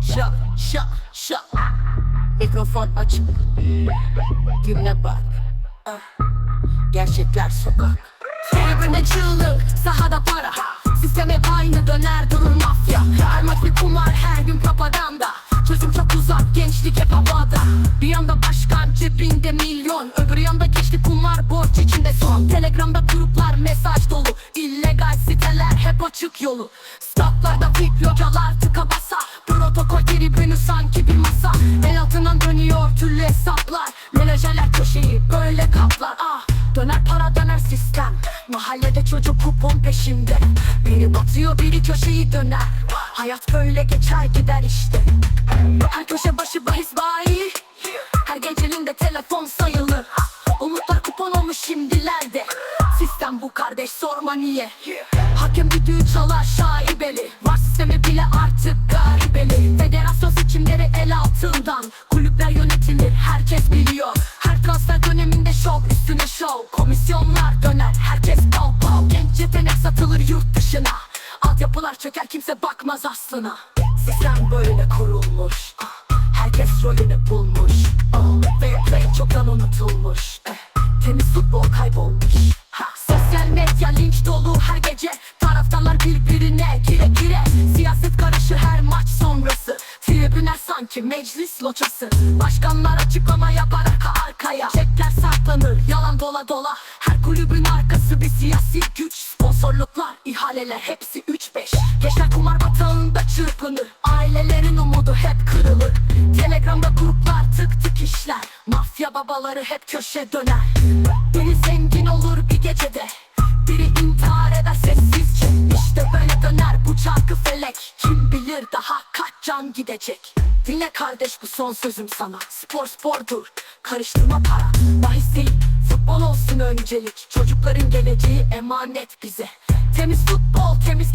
Şak şak şak Mikrofon açık. Dinle bak. Ah, Gerçekler sokak. Tribünde çığlık, sahada para. Sistem hep aynı döner durur mafya. Her maç bir kumar, her gün propaganda. Çözüm çok uzak, gençlik hep havada. Bir yanda başkan, cebinde milyon. Öbür yanda geçti kumar, borç içinde son. Telegramda gruplar, mesaj dolu. İllegal siteler, hep açık yolu. Statlarda VIP localar tribünü sanki bir masa. El altından dönüyor türlü hesaplar. Menajerler köşeyi böyle kaplar. Ah Döner para döner sistem. Mahallede çocuk kupon peşinde. Biri batıyor biri köşeyi döner. Hayat böyle geçer gider işte. Her köşe başı bahis bayi. Her gençlerin de telefon sayılır. Umutlar kupon olmuş şimdilerde. Sistem bu kardeş sorma niye? Hakem düdüğü çalar şaibeli herkes biliyor. Her transfer döneminde şov üstüne şov. Komisyonlar döner herkes pav pav Genç yetenek satılır yurt dışına. Altyapılar çöker kimse bakmaz aslına. Sistem böyle kurulmuş. Ah, Herkes rolünü bulmuş. Ah, Fair play çoktan unutulmuş. Eh, Temiz futbol kaybolmuş. Sosyal medya linç dolu her gece. Taraftarlar birbirine gire gire Siyaset karışır her maç sonrası Sanki meclis loçası Başkanlar açıklama yapar arka arkaya. Çekler saklanır yalan dola dola. Her kulübün arkası bir siyasi güç. Sponsorluklar, ihaleler hepsi 3-5 Gençler kumar batağında çırpınır. Ailelerin umudu hep kırılır. Telegramda gruplar tık tık işler. Mafya babaları hep köşe döner. Biri zengin olur bir gecede. Biri intihar eder sessizce gidecek. Dinle kardeş bu son sözüm sana. Spor spordur karıştırma para. Bahis değil futbol olsun öncelik. Çocukların geleceği emanet bize. Temiz futbol temiz